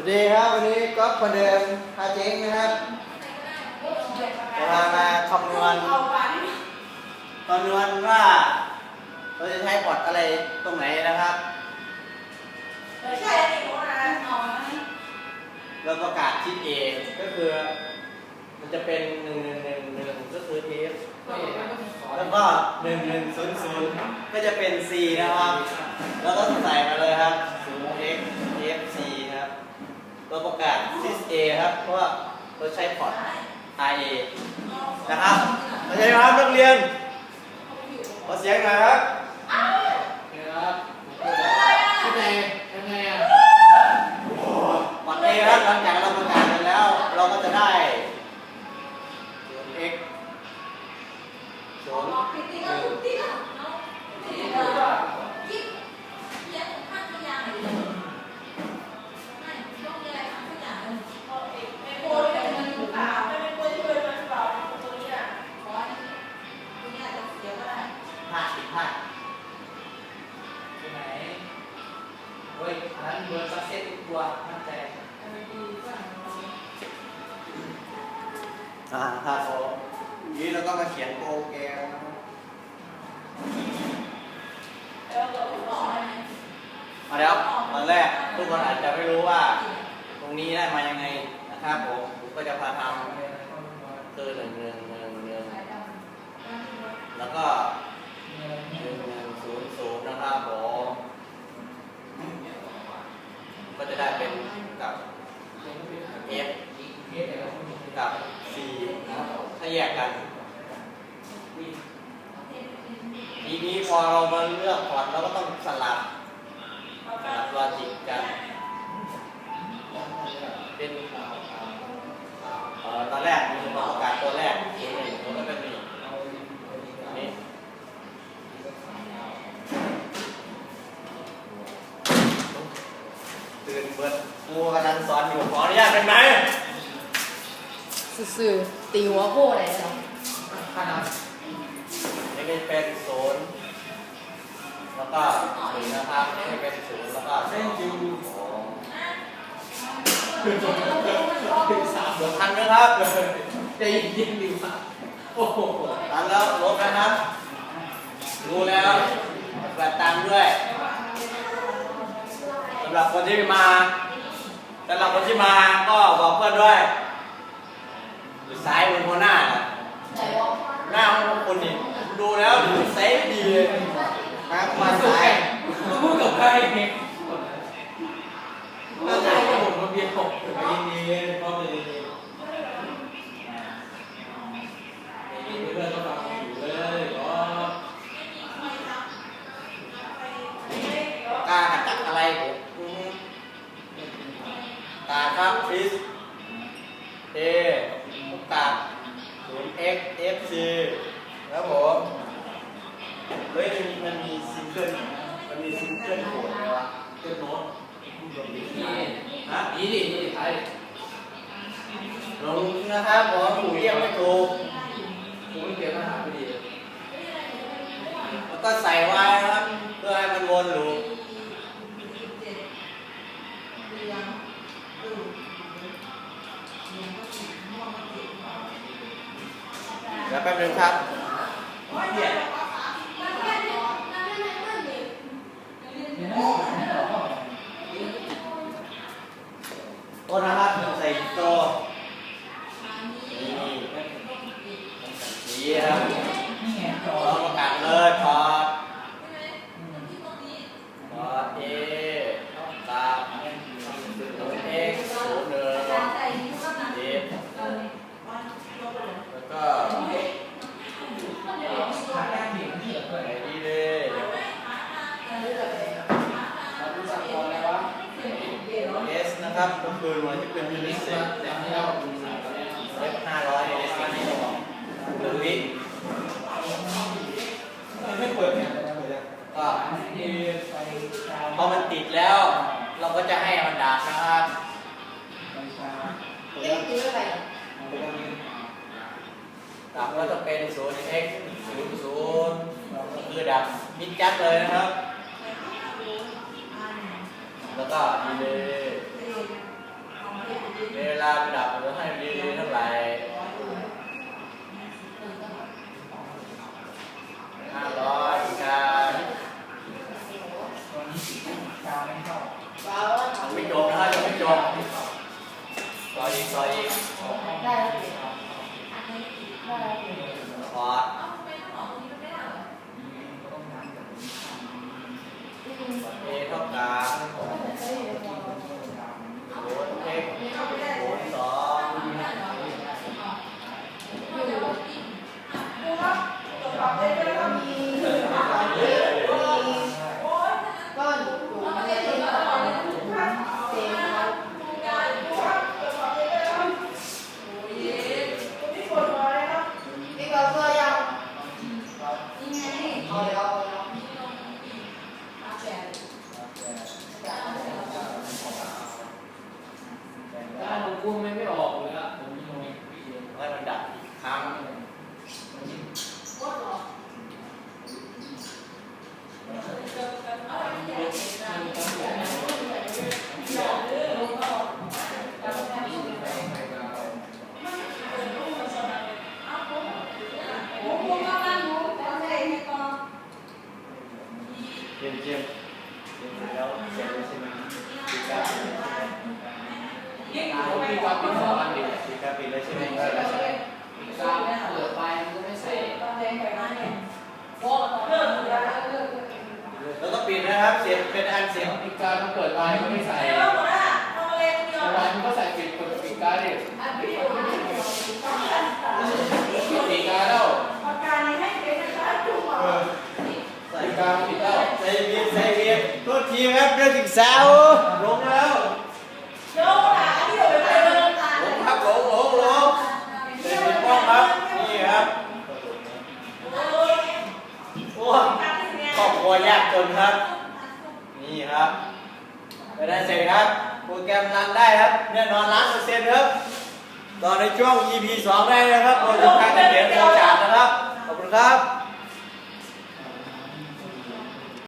วัสดีครับวันนี้ก็คนเดิมพาเจ๊งนะครับจะพามาคำนวณคำนวณว่าเราจะใช้พอร์ตอะไรตรงไหนนะครับเราประกาศทิศ A ก็คือ มันจะเป็นหนึ่งหนึ่งหนึ่งหนึ่งก็คือ F แล้วก็หนึ่งหนึ่งศูนย์ศูนย์ก็จะเป็น C นะครับ แล้วก็ใส่มาเลยครับศูนย์ x f c นะครับ เราประกาศ 6A ครับ เพราะว่าเราใช้พอร์ต IA นะครับเข้าใจไหมครับนักเรียน ขอเสียงหน่อยครับครับที่ไหนยังไงอะพอร์ต A ครับหลังจากเราประกากันแล้ว เราก็จะได้ 0x 0 1 ผ่าดผิดพลาดไปไหนโอ้ยอันนั้นเบอร์ซักเซสทุกตัวมั่นใจอ่าครับผมนี้เราก็มาเขียนโปรแกรมมาแล้วตอนแรกทุกคนอาจจะไม่รู้ว่า ตรงนี้ได้มายังไงนะครับผมก็จะพาทำคือหนึ่งหนึ่ง แยกกัน ทีนี้พอเรามาเลือกพอร์ตเราก็ต้องสลับสลับลอจิกกัน เป็นตอนแรกมีประกาศตัวแรกตัวหนึ่งตัวก็เป็นหนึ่งนี่ตื่นเบิดกูกำลังสอนอยู่ขออนุญาตเป็นไหม สื่อๆตีหัวโคอะไรเนาะขนาดนี่ก็เป็นศูนย์แล้วก็หนึ่นะครับนี่เป็นศูนย์แล้วก็สองสองถึงสามเดี๋ยวทันนะครับใจเย็นๆดีกว่าโอ้โหทันแล้วลบนะครับรู้แล้วแบบตามด้วยสำหรับคนที่มาสำหรับคนที่มาก็บอกเพื่อนด้วย ซ้ายบนหัวหน้าน่ะหน้าของคนนี่ดูแล้วดูเซฟดีเลยมามาซ้ายพูดกับใครเนี่ยน่าจะให้ผมมาเบียร์ผมใจเย็นๆพ่อใจเย็นๆเพื่อนก็ฟังอยู่เลยก็ กล้าจัดอะไรผมอือฮึตาครับคริสเอลูกตาศูนย์ x f c ครับผมเฮ้ยมันมีมันมีซิงเกิลมันมีซิงเกิลโหดไหมวะ เกินโน้ต ฮะนี่ดินี่ดิไทยลงนะครับผมอหูเรียกไม่ถูกกูไม่เตรียมอาหารพอดีแล้วก็ใส่ไว้นะครับ เพื่อให้มันวนลูปเดี๋ยวแป๊บนึงครับ ครับก็คือหน่วยที่เป็นยูนินี่ตเสเซร็จตแล้วที่เราดูสักก่อลเอฟห้าร้อยเอสนี่หนึ่งวิไม่เปิดเนี่ยก็พอมันติดแล้ว เราก็จะให้มันดับนะครับเล่คืออะไรดับก็จะเป็นศูนย์ x ศูนย์ศูนย์คือดับมิดจัดเลยนะครับ แล้วก็ดีเลย เวลาประดับเราให้ดีเท่าไหร่ห้าร้อยการ ตัวนี้กาวไม่เข้า ยังไม่จบนะครับยังไม่จบต่ออีกต่ออีก ได้แล้วเปลี่ยนได้แล้วเปลี่ยน พอร์ตเอเท่ากับโหนเอ็กโหนสองก้อนอยู่ในเต็มครับนี่ก็เสื้อยังเอาเลยเอาเลย ถ้าผมพูดไม่ไม่ออกเลยอะผมมีโน้ต ให้มันดับอีกครั้ง เยี่ยมเยี่ยมเยี่ยมแล้วเสร็จแล้วใช่ไหมปีกาปิดแล้วใช่ไหม ผ มีความเป็นสองอันดิมีกาปิดแล้วใช่ไหมกาวเปิดไปมันก็ไม่ใส่แล้วก็ปิดนะครับ เสียงเป็นอันเสียงปีกามันเปิดไปมันไม่ใส่เวลามันก็ใส่ปิดกดปีกาดิปีกาแล้วใส่ปีกาปิดแล้วใส่เบียใส่เบียร์โทษทีครับเรื่องศึกษาลงแล้วลงครับลงลงลงเสร็จเป็นป้องครับ นี่ครับโอ้ ครอบครัวยากจนครับ นี่ครับไปได้เสร็จครับ โปรแกรมรันได้ครับแน่นอนล้านเปอร์เซ็นต์ครับตอนในช่วง EP 2 ได้นะครับเราจะการเขียนโปรจานนะครับ ขอบคุณครับ